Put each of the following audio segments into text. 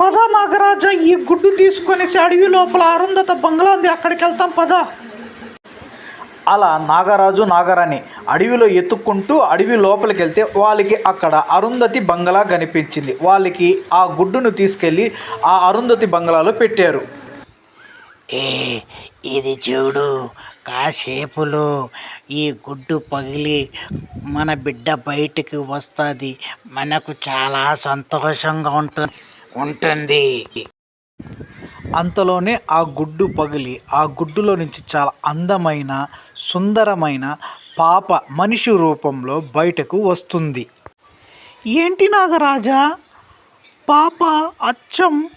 పద నాగరాజా ఈ గుడ్డు తీసుకొనేసి అడవి లోపల అరుంధత బంగ్లా ఉంది అక్కడికి వెళ్తాం పద. అలా నాగరాజు నాగరాణి అడవిలో ఎత్తుక్కుంటూ అడవి లోపలికి వెళ్తే వాళ్ళకి అక్కడ అరుంధతి బంగ్లా కనిపించింది. వాళ్ళకి ఆ గుడ్డును తీసుకెళ్ళి ఆ అరుంధతి బంగ్లాలో పెట్టారు. ఏ ఇది చూడు కాసేపులో ఈ గుడ్డు పగిలి మన బిడ్డ బయటికి వస్తుంది. మనకు చాలా సంతోషంగా ఉంటుంది. ఉంటుంది. అంతలోనే ఆ గుడ్డు పగిలి ఆ గుడ్డులో నుంచి చాలా అందమైన సుందరమైన పాప మనిషి రూపంలో బయటకు వస్తుంది. ఏంటి నాగరాజా? పాప అచ్చం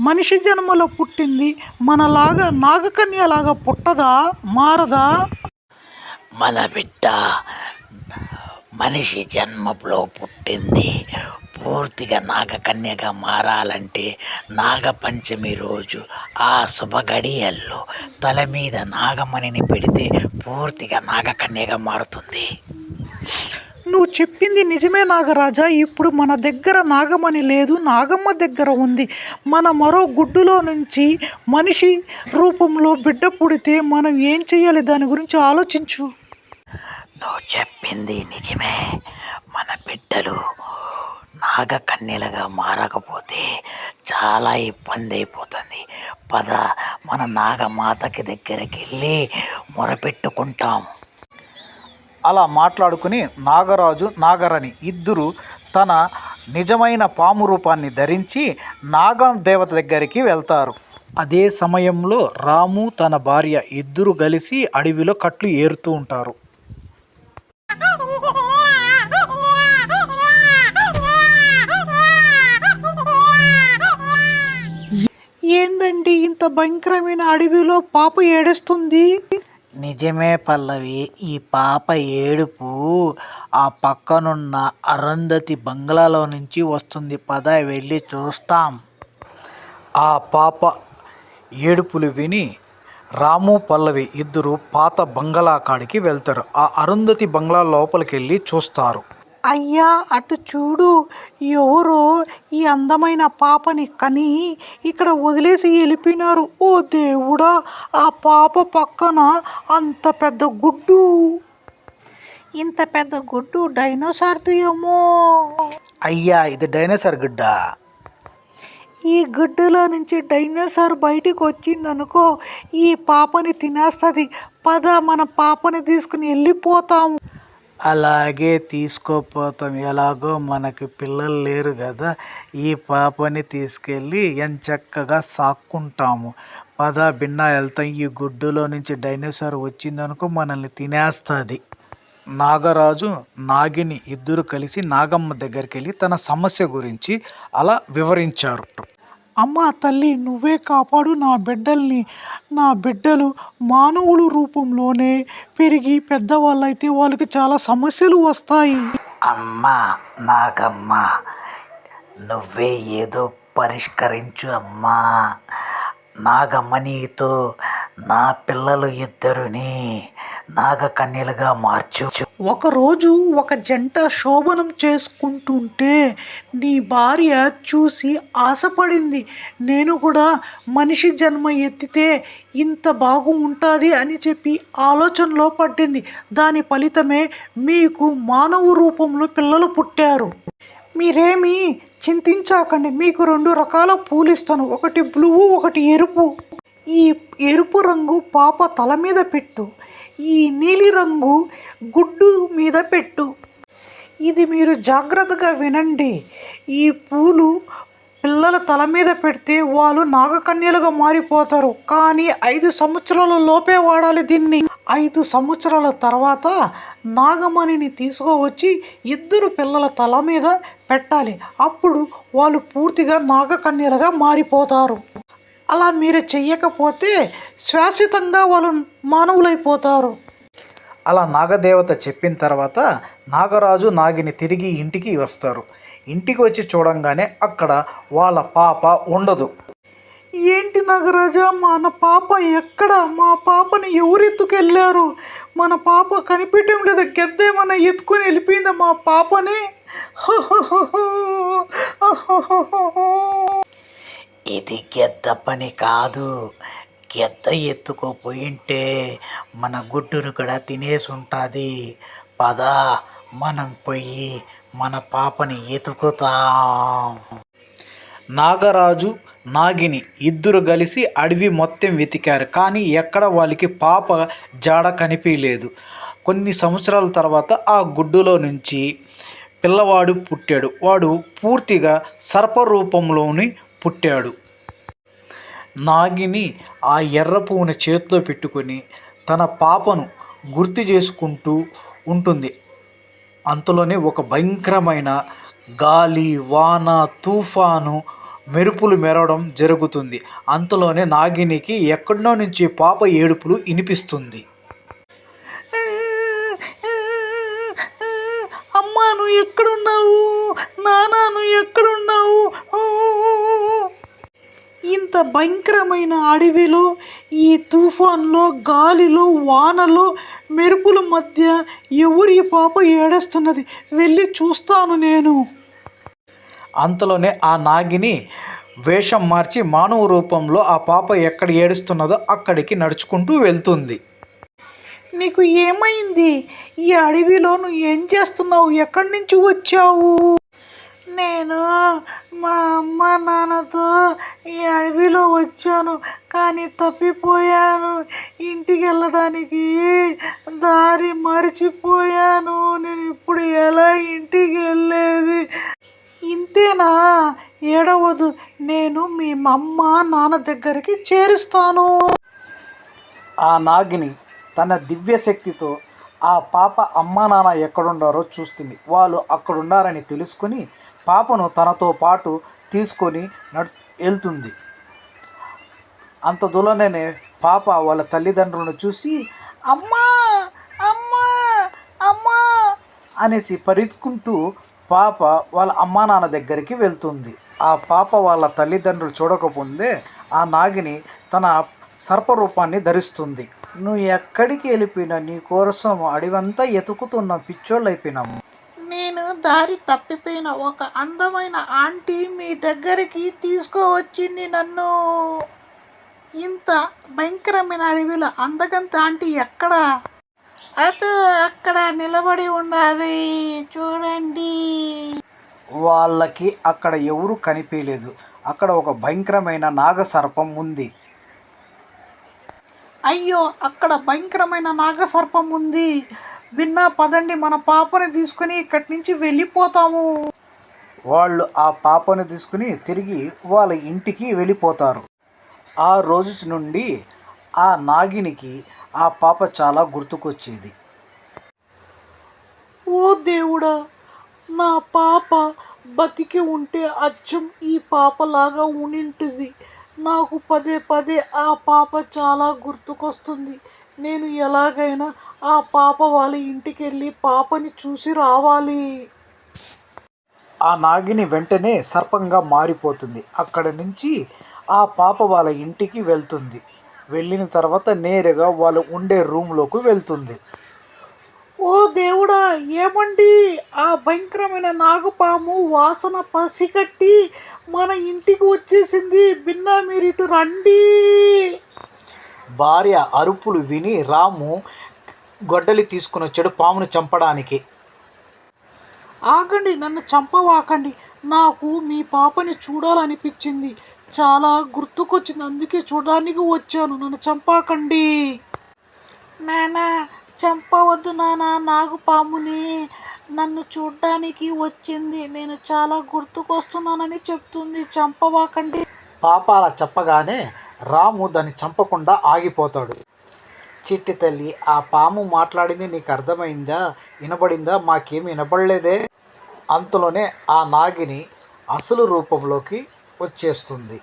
మనిషి జన్మలో పుట్టింది మనలాగా నాగకన్యలాగా పుట్టదా మారదా? మన బిడ్డ మనిషి జన్మలో పుట్టింది పూర్తిగా నాగకన్యగా మారాలంటే నాగపంచమి రోజు ఆ శుభగడియల్లో తల మీద నాగమణిని పెడితే పూర్తిగా నాగకన్యగా మారుతుంది. నువ్వు చెప్పింది నిజమే నాగరాజా. ఇప్పుడు మన దగ్గర నాగమణి లేదు నాగమ్మ దగ్గర ఉంది. మన మరో గుడ్డులో నుంచి మనిషి రూపంలో బిడ్డ పుడితే మనం ఏం చెయ్యాలి? దాని గురించి ఆలోచించు. నువ్వు చెప్పింది నిజమే. మన బిడ్డలు నాగకన్యలుగా మారకపోతే చాలా ఇబ్బంది అయిపోతుంది పద మన నాగమాతకి దగ్గరికి వెళ్ళి మొరపెట్టుకుంటాం. అలా మాట్లాడుకుని నాగరాజు నాగరాణి ఇద్దరు తన నిజమైన పాము రూపాన్ని ధరించి నాగం దేవత దగ్గరికి వెళ్తారు. అదే సమయంలో రాము తన భార్య ఇద్దరు కలిసి అడవిలో కట్లు ఏరుతూ ఉంటారు ఏందండి ఇంత భయంకరమైన అడవిలో పాప ఏడుస్తుంది. నిజమే పల్లవి ఈ పాప ఏడుపు ఆ పక్కనున్న అరుంధతి బంగ్లాలో నుంచి వస్తుంది. పద వెళ్ళి చూస్తాం. ఆ పాప ఏడుపులు విని రాము పల్లవి ఇద్దరు పాత బంగ్లా కాడికి వెళ్తారు. ఆ అరుంధతి బంగ్లా లోపలికి వెళ్ళి చూస్తారు. అయ్యా అటు చూడు ఎవరో ఈ అందమైన పాపని కని ఇక్కడ వదిలేసి వెళ్ళిపోయినారు. ఓ దేవుడా ఆ పాప పక్కన అంత పెద్ద గుడ్డు. ఇంత పెద్ద గుడ్డు డైనోసార్ది ఏమో అయ్యా ఇది డైనోసార్ గుడ్డ? ఈ గుడ్డులో నుంచి డైనోసార్ బయటికి వచ్చిందనుకో ఈ పాపని తినేస్తుంది. పద మన పాపని తీసుకుని వెళ్ళిపోతాము. అలాగే తీసుకోపోతాం. ఎలాగో మనకి పిల్లలు లేరు కదా ఈ పాపని తీసుకెళ్ళి ఎంచక్కగా సాక్కుంటాము. పద బిన్న వెళ్తాం. ఈ గుడ్డులో నుంచి డైనోసార్ వచ్చిందనుకో మనల్ని తినేస్తుంది. నాగరాజు నాగిని ఇద్దరు కలిసి నాగమ్మ దగ్గరికి వెళ్ళి తన సమస్య గురించి అలా వివరించారు. అమ్మా తల్లి నువ్వే కాపాడు నా బిడ్డల్ని. నా బిడ్డలు మానవుల రూపంలోనే పెరిగి పెద్దవాళ్ళైతే వాళ్ళకి చాలా సమస్యలు వస్తాయి. అమ్మా నాగమ్మ నువ్వే ఏదో పరిష్కరించు అమ్మా. నాగమ్మ నీతో నా పిల్లలు ఇద్దరుని నాగకన్యలుగా మార్చు. ఒకరోజు ఒక జంట శోభనం చేసుకుంటుంటే నీ భార్య చూసి ఆశపడింది. నేను కూడా మనిషి జన్మ ఎత్తితే ఇంత బాగు ఉంటుంది అని చెప్పి ఆలోచనలో పడింది దాని ఫలితమే మీకు మానవ రూపంలో పిల్లలు పుట్టారు. మీరేమీ చింతించకండి. మీకు రెండు రకాల పూలు ఇస్తాను ఒకటి బ్లూ ఒకటి ఎరుపు. ఈ ఎరుపు రంగు పాప తల మీద పెట్టు. ఈ నీలిరంగు గుడ్డు మీద పెట్టు. ఇది మీరు జాగ్రత్తగా వినండి. ఈ పూలు పిల్లల తల మీద పెడితే వాళ్ళు నాగకన్యలుగా మారిపోతారు. కానీ ఐదు సంవత్సరాల లోపే వాడాలి దీన్ని. ఐదు సంవత్సరాల తర్వాత నాగమణిని తీసుకువచ్చి ఇద్దరు పిల్లల తల మీద పెట్టాలి. అప్పుడు వాళ్ళు పూర్తిగా నాగకన్యలుగా మారిపోతారు. అలా మీరు చెయ్యకపోతే శాశ్వతంగా వాళ్ళు మానవులైపోతారు. అలా నాగదేవత చెప్పిన తర్వాత నాగరాజు నాగిని తిరిగి ఇంటికి వస్తారు. ఇంటికి వచ్చి చూడంగానే అక్కడ వాళ్ళ పాప ఉండదు. ఏంటి నాగరాజా? మన పాప ఎక్కడ? మా పాపని ఎవరెత్తుకెళ్ళారు మన పాప కనిపించడం లేదు గెద్దేమన్నా ఎత్తుకొని వెళ్ళిపోయిందా మా పాపని. ఇది గెద్ద పని కాదు. గెద్ద ఎత్తుకోపోయింటే మన గుడ్డును కూడా తినేసి ఉంటుంది పద మనం పోయి మన పాపని ఎతుకుతాం నాగరాజు నాగిని ఇద్దరు కలిసి అడవి మొత్తం వెతికారు. కానీ ఎక్కడ వాళ్ళకి పాప జాడ కనిపించలేదు. కొన్ని సంవత్సరాల తర్వాత ఆ గుడ్డులో నుంచి పిల్లవాడు పుట్టాడు. వాడు పూర్తిగా సర్పరూపంలోని పుట్టాడు. నాగిని ఆ ఎర్ర పువ్వుని చేతిలో పెట్టుకొని తన పాపను గుర్తు చేసుకుంటూ ఉంటుంది. అంతలోనే ఒక భయంకరమైన గాలి వాన తుఫాను మెరుపులు మెరవడం జరుగుతుంది. అంతలోనే నాగినికి ఎక్కడో నుంచి పాప ఏడుపులు వినిపిస్తుంది. అమ్మా నువ్వు ఎక్కడున్నావు? నానా నువ్వు ఎక్కడున్నావు? ఇంత భయంకరమైన అడవిలో ఈ తుఫాన్లో గాలిలో వానలో మెరుపుల మధ్య ఎవరి పాప ఏడేస్తున్నది? వెళ్ళి చూస్తాను నేను. అంతలోనే ఆ నాగిని వేషం మార్చి మానవ రూపంలో ఆ పాప ఎక్కడ ఏడుస్తున్నదో అక్కడికి నడుచుకుంటూ వెళ్తుంది. నీకు ఏమైంది? ఈ అడవిలో నువ్వు ఏం చేస్తున్నావు? ఎక్కడి నుంచి వచ్చావు? నేను మా అమ్మ నాన్నతో ఈ అడవిలో వచ్చాను కానీ తప్పిపోయాను. ఇంటికి వెళ్ళడానికి దారి మర్చిపోయాను. నేను ఇప్పుడు ఎలా ఇంటికి వెళ్ళేది? ఇంతేనా? ఏడవదు. నేను మీ అమ్మ నాన్న దగ్గరికి చేరుస్తాను. ఆ నాగిని తన దివ్య శక్తితో ఆ పాప అమ్మా నాన్న ఎక్కడుండారో చూస్తుంది. వాళ్ళు అక్కడున్నారని తెలుసుకొని పాపను తనతో పాటు తీసుకొని నడు వెళ్తుంది అంత దూరంలోనే పాప వాళ్ళ తల్లిదండ్రులను చూసి అమ్మా! అమ్మా! అమ్మా! అనేసి పరిగెత్తుకుంటూ పాప వాళ్ళ అమ్మా నాన్న దగ్గరికి వెళ్తుంది. ఆ పాప వాళ్ళ తల్లిదండ్రులు చూడకముందే ఆ నాగిని తన సర్పరూపాన్ని ధరిస్తుంది. నువ్వు ఎక్కడికి వెళ్ళిపోయినా నీ కోసం అడివంతా ఎతుకుతున్న పిచ్చోళ్ళు అయిపోయినాము నేను దారి తప్పిపోయిన ఒక అందమైన ఆంటీ మీ దగ్గరికి తీసుకువచ్చింది నన్ను. ఇంత భయంకరమైన అడవిలో అందగంత ఆంటీ ఎక్కడ? అటు అక్కడ నిలబడి ఉన్నది చూడండి. వాళ్ళకి అక్కడ ఎవరు కనిపించలేదు. అక్కడ ఒక భయంకరమైన నాగసర్పం ఉంది. అయ్యో అక్కడ భయంకరమైన నాగసర్పం ఉంది. విన్నా పదండి మన పాపని తీసుకుని ఇక్కడి నుంచి వెళ్ళిపోతాము. వాళ్ళు ఆ పాపను తీసుకుని తిరిగి వాళ్ళ ఇంటికి వెళ్ళిపోతారు. ఆ రోజు నుండి ఆ నాగినికి ఆ పాప చాలా గుర్తుకొచ్చేది. ఓ దేవుడా నా పాప బతికి ఉంటే అచ్చం ఈ పాపలాగా ఉనింటుంది నాకు పదే పదే ఆ పాప చాలా గుర్తుకొస్తుంది. నేను ఎలాగైనా ఆ పాప వాళ్ళ ఇంటికి వెళ్ళి పాపని చూసి రావాలి. ఆ నాగిని వెంటనే సర్పంగా మారిపోతుంది. అక్కడ నుంచి ఆ పాప వాళ్ళ ఇంటికి వెళ్తుంది. వెళ్ళిన తర్వాత నేరుగా వాళ్ళు ఉండే రూమ్లోకి వెళ్తుంది. ఓ దేవుడా ఏమండి? ఆ భయంకరమైన నాగపాము వాసన పసిగట్టి మన ఇంటికి వచ్చేసింది. బిన్నా మీరు ఇటు రండి! భార్య అరుపులు విని రాము గొడ్డలి తీసుకుని వచ్చాడు పామును చంపడానికి. ఆగండి నన్ను చంపవాకండి. నాకు మీ పాపని చూడాలనిపించింది. చాలా గుర్తుకొచ్చింది. అందుకే చూడడానికి వచ్చాను. నన్ను చంపాకండి. నానా చంపవద్దు నానా. నాగుపాముని నన్ను చూడ్డానికి వచ్చింది. నేను చాలా గుర్తుకొస్తున్నానని చెప్తుంది. చంపవాకండి. పాప అలా చెప్పగానే రాము దాన్ని చంపకుండా ఆగిపోతాడు. చిట్టి తల్లి ఆ పాము మాట్లాడింది నీకు అర్థమైందా? వినబడిందా? మాకేమి వినబడలేదే? అంతలోనే ఆ నాగిని అసలు రూపంలోకి వచ్చేస్తుంది.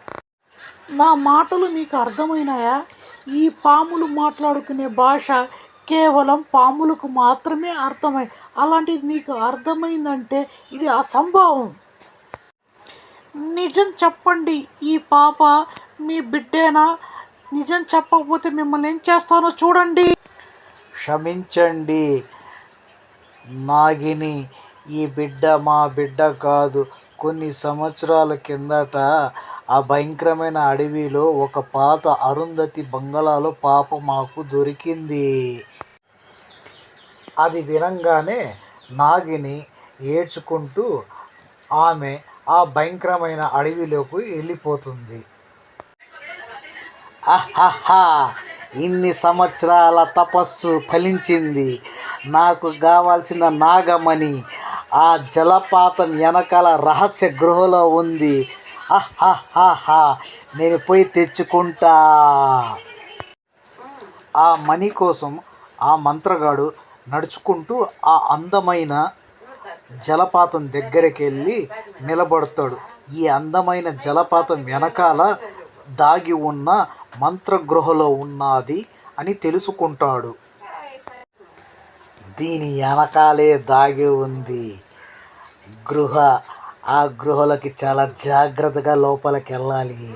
నా మాటలు నీకు అర్థమైనాయా? ఈ పాములు మాట్లాడుకునే భాష కేవలం పాములకు మాత్రమే అర్థమై అలాంటిది నీకు అర్థమైందంటే ఇది అసంభవం. నిజం చెప్పండి ఈ పాప మీ బిడ్డేనా? నిజం చెప్పకపోతే మిమ్మల్ని ఏం చేస్తానో చూడండి. క్షమించండి. నాగిని ఈ బిడ్డ మా బిడ్డ కాదు. కొన్ని సంవత్సరాల కిందట ఆ భయంకరమైన అడవిలో ఒక పాత అరుంధతి బంగళాలో పాప మాకు దొరికింది. అది వినంగానే నాగిని ఏడ్చుకుంటూ ఆమె ఆ భయంకరమైన అడవిలోకి వెళ్ళిపోతుంది. ఆహాహా ఇన్ని సంవత్సరాల తపస్సు ఫలించింది. నాకు కావాల్సిన నాగమణి ఆ జలపాతం వెనకాల రహస్య గృహలో ఉంది. ఆహాహాహా నేను పోయి తెచ్చుకుంటా. ఆ మణి కోసం ఆ మంత్రగాడు నడుచుకుంటూ ఆ అందమైన జలపాతం దగ్గరికి వెళ్ళి నిలబడతాడు. ఈ అందమైన జలపాతం వెనకాల దాగి ఉన్న మంత్రగృహలో ఉన్నది అని తెలుసుకుంటాడు. దీని వెనకాలే దాగి ఉంది గృహ. ఆ గృహలకి చాలా జాగ్రత్తగా లోపలికి వెళ్ళాలి.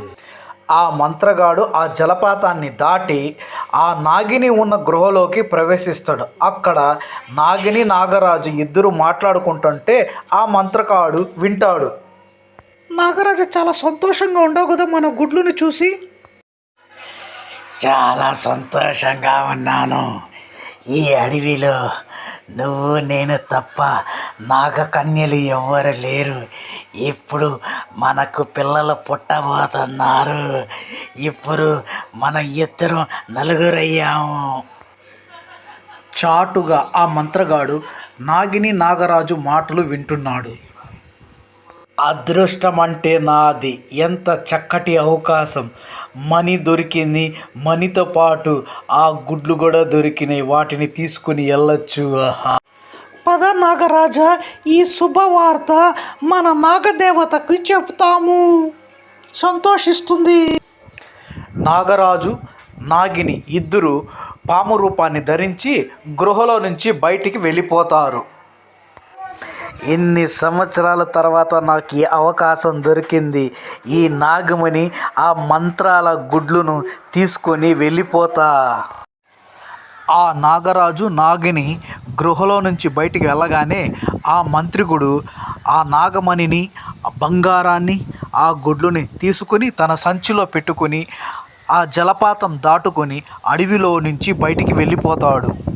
ఆ మంత్రగాడు ఆ జలపాతాన్ని దాటి ఆ నాగిని ఉన్న గృహలోకి ప్రవేశిస్తాడు. అక్కడ నాగిని నాగరాజు ఇద్దరు మాట్లాడుకుంటుంటే ఆ మంత్రగాడు వింటాడు. నాగరాజు చాలా సంతోషంగా ఉండవు కదా మన గుడ్లను చూసి? చాలా సంతోషంగా ఉన్నాను. ఈ అడవిలో నువ్వు నేను తప్ప నాగకన్యలు ఎవ్వరు లేరు. ఇప్పుడు మనకు పిల్లలు పుట్టబోతున్నారు. ఇప్పుడు మనం ఇద్దరం నలుగురయ్యాము. చాటుగా ఆ మంత్రగాడు నాగిని నాగరాజు మాటలు వింటున్నాడు. అదృష్టం అంటే నాది. ఎంత చక్కటి అవకాశం. మనీ దొరికింది. మనీతో పాటు ఆ గుడ్లు కూడా దొరికినాయి. వాటిని తీసుకుని వెళ్ళొచ్చు. ఆహా. పద నాగరాజా ఈ శుభవార్త మన నాగదేవతకి చెప్తాము సంతోషిస్తుంది. నాగరాజు నాగిని ఇద్దరు పాము రూపాన్ని ధరించి గృహలో నుంచి బయటికి వెళ్ళిపోతారు. ఎన్ని సంవత్సరాల తర్వాత నాకు ఈ అవకాశం దొరికింది. ఈ నాగమణి ఆ మంత్రాల గుడ్లను తీసుకొని వెళ్ళిపోతా. ఆ నాగరాజు నాగిని గృహలో నుంచి బయటికి వెళ్ళగానే ఆ మంత్రికుడు ఆ నాగమణిని బంగారాన్ని ఆ గుడ్లుని తీసుకొని తన సంచిలో పెట్టుకొని ఆ జలపాతం దాటుకొని అడవిలో నుంచి బయటికి వెళ్ళిపోతాడు.